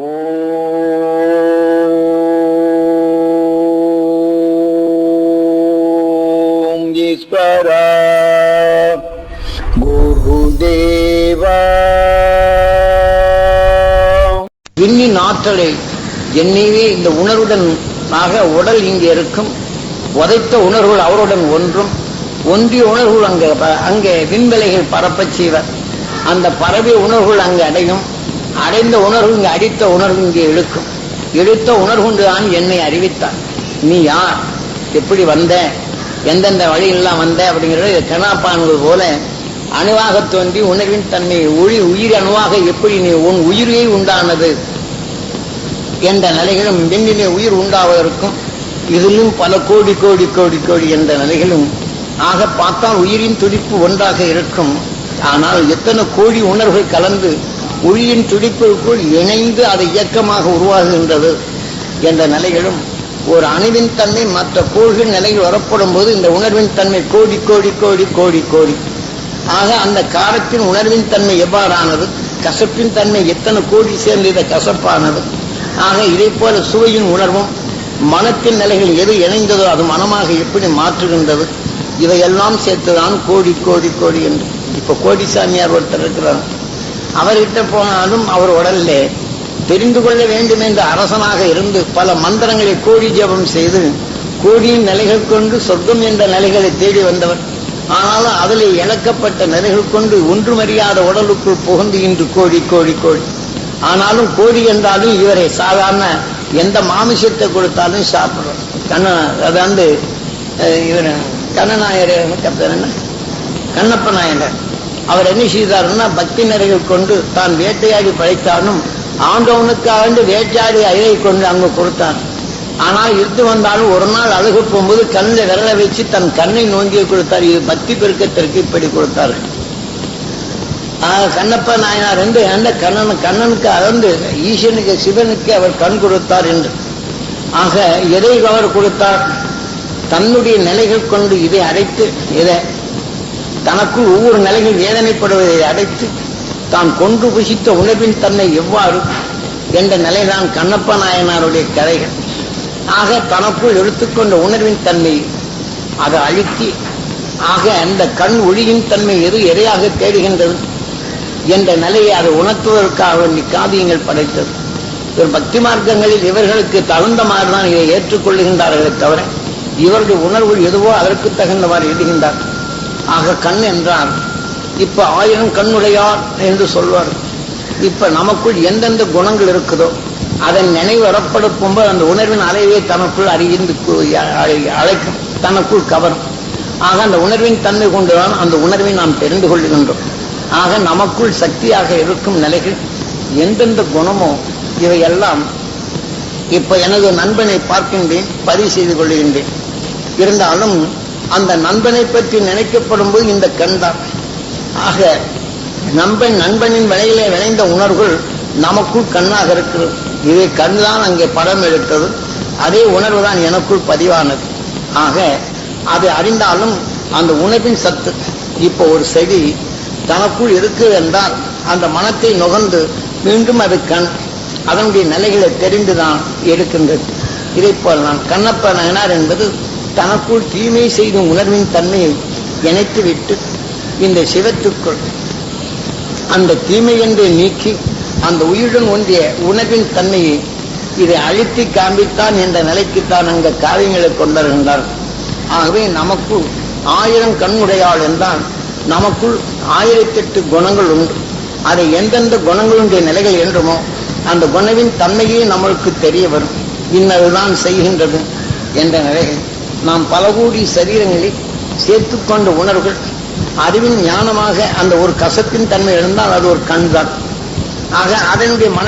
ஓம் ஈஸ்வரா விண்ணின் ஆற்றலை என்னையே இந்த உணர்வுடன் ஆக உடல் இங்கே இருக்கும். உதைத்த உணர்வுகள் அவருடன் ஒன்றும். ஒன்றிய உணர்வுகள் அங்கே ப- அங்கே விண்வெளிகள் பரப்பச் செய்வர். அந்த பரவிய உணர்வுகள் அங்கு அடையும். அடைந்த உணர்வு இங்கு அடித்த உணர்வு இங்கே இழுக்கும். இழுத்த உணர்வுண்டு தான் என்னை அறிவித்தார். நீ யார்? எப்படி வந்த? எந்தெந்த வழியெல்லாம் வந்த? அப்படிங்கிறத கணாப்பானது போல அணுவாக தோன்றி உணர்வின் தன்மை ஒளி உயிர் அணுவாக எப்படி நீ உன் உயிரே உண்டானது என்ற நிலைகளும் விண்ணிலே உயிர் உண்டாவதற்கும் இதிலும் பல கோடி கோடி கோடி கோடி என்ற நிலைகளும் ஆக பார்த்தால் உயிரின் துடிப்பு ஒன்றாக இருக்கும். ஆனால் எத்தனை கோடி உணர்வுகள் கலந்து உயிரின் துடிப்புக்குள் இணைந்து அது இயக்கமாக உருவாகுகின்றது என்ற நிலைகளும் ஒரு அணுவின் தன்மை மற்ற கோள்கள் நிலையில் வரப்படும் போது இந்த உணர்வின் தன்மை கோடி கோடி கோடி கோடி கோடி. ஆக அந்த காரத்தின் உணர்வின் தன்மை எவ்வாறானது? கசப்பின் தன்மை எத்தனை கோடி சேர்ந்து இதை கசப்பானது? ஆக இதை போல சுவையின் உணர்வும் மனத்தின் நிலைகள் எது இணைந்ததோ அது மனமாக எப்படி மாற்றுகின்றது? இதையெல்லாம் சேர்த்துதான் கோடி கோடி கோடி என்று. இப்ப கோடிசாமியார் ஒருத்தர் இருக்கிறார். அவர்கிட்ட போனாலும் அவர் உடல்ல தெரிந்து கொள்ள வேண்டும் என்ற அரசனாக இருந்து பல மந்திரங்களை கோடி ஜெபம் செய்து கோடியின் நிலைகள் கொண்டு சொர்க்கம் என்ற நிலைகளை தேடி வந்தவர். ஆனாலும் அதில் இழக்கப்பட்ட நிலைகள் கொண்டு ஒன்றுமறியாத உடலுக்குள் புகுந்து இன்று கோடி கோடி கோடி. ஆனாலும் கோடி என்றாலும் இவரை சாதாரண எந்த மாமிசத்தை கொடுத்தாலும் சாப்பிடுறோம். கண்ண அதாண்டு இவர் கண்ணநாயர் என்ன? கண்ணப்ப நாயனர். அவர் என்ன செய்தாருன்னா பக்தி நிறைகள் கொண்டு தான் வேட்டையாடி படைத்தாலும் ஆண்டவனுக்காக வேட்டையாடி அயலை கொண்டு அங்கு கொடுத்தார் ஆனால் இருந்து வந்தாலும் ஒரு நாள் அழகு போகும்போது கண்ணில் விரல வச்சு தன் கண்ணை நோங்கி கொடுத்தார். இது பக்தி பெருக்கத்திற்கு இப்படி கொடுத்தார்கள் கண்ணப்ப நாயனார் என்று அந்த கண்ணன் கண்ணனுக்கு அகர்ந்து ஈசனுக்கு சிவனுக்கு அவர் கண் கொடுத்தார் என்று. ஆக எதை அவர் கொடுத்தார்? தன்னுடைய நிலைகள் கொண்டு இதை அடைத்து இதை தனக்குள் ஒவ்வொரு நிலையில் வேதனைப்படுவதை அடைத்து தான் கொண்டு புசித்த உணர்வின் தன்மை எவ்வாறு என்ற நிலைதான் கண்ணப்ப நாயனாருடைய கதைகள். ஆக தனக்குள் எடுத்துக்கொண்ட உணர்வின் தன்மை அதை அழுத்தி ஆக அந்த கண் ஒளியின் தன்மை எது எதையாக தேடுகின்றது என்ற நிலையை அதை உணர்த்துவதற்காக வேண்டி காவியங்கள் படைத்தது. ஒரு பக்தி மார்க்கங்களில் இவர்களுக்கு தகுந்த மாதிரிதான் இதை ஏற்றுக்கொள்ளுகின்றார்களே தவிர இவருடைய உணர்வு எதுவோ அதற்கு தகுந்தவாறு எழுதுகின்றார். ஆக கண் என்றார் இப்ப ஆயிரம் கண்ணுடையார் என்று சொல்வார். இப்ப நமக்குள் எந்தெந்த குணங்கள் இருக்குதோ அதன் நினைவு போது அந்த உணர்வின் அலைவே தனக்குள் அறிந்து அழைக்கும் தனக்குள் கவரும். ஆக அந்த உணர்வின் தன்மை கொண்டுதான் அந்த உணர்வை நாம் தெரிந்து கொள்கின்றோம். ஆக நமக்குள் சக்தியாக இருக்கும் நிலைகள் எந்தெந்த குணமோ இவையெல்லாம் இப்ப எனது நண்பனை பார்க்கின்றேன் பதிவு செய்து கொள்கின்றேன். இருந்தாலும் அந்த நண்பனை பற்றி நினைக்கப்படும் போது இந்த கண் தான். ஆக நண்பன் நண்பனின் விலையிலே விளைந்த உணர்வுகள் நமக்குள் கண்ணாக இருக்கிறது. இது கண் தான் அங்கே படம் எடுத்தது. அதே உணர்வு தான் எனக்குள் பதிவானது. ஆக அதை அறிந்தாலும் அந்த உணவின் சத்து இப்போ ஒரு செடி தனக்குள் இருக்கு என்றால் அந்த மனத்தை நுகர்ந்து மீண்டும் அது கண் அதனுடைய நிலைகளை தெரிந்துதான் எடுக்கின்றது. இதை போல் நான் கண்ணப்ப நயனார் என்பது தனக்குள் தீமை செய்தும் உணர்வின் தன்மையை இணைத்து விட்டு இந்த சிவத்துக்குள் அந்த தீமை என்று நீக்கி அந்த உயிருடன் ஒன்றிய உணர்வின் தன்மையை இதை அழித்து காண்பித்தான் என்ற நிலைக்குத்தான் அங்க காவியங்களை கொண்டிருக்கின்றார் ஆகவே நமக்குள் ஆயிரம் கண்ணுடையாள் என்றால் நமக்குள் ஆயிரத்தெட்டு குணங்கள் உண்டு. அதை எந்தெந்த குணங்களுடைய நிலைகள் என்றுமோ அந்த குணவின் தன்மையே நம்மளுக்கு தெரிய வரும். இன்னதுதான் செய்கின்றது என்ற நிலைகள் நாம் பல கோடி சரீரங்களை சேர்த்துக்கொண்ட உணர்வுகள் அறிவின் ஞானமாக அந்த ஒரு கசப்பின் தன்மை இருந்தால் அது ஒரு கண் தான் ஆக அதனுடைய மன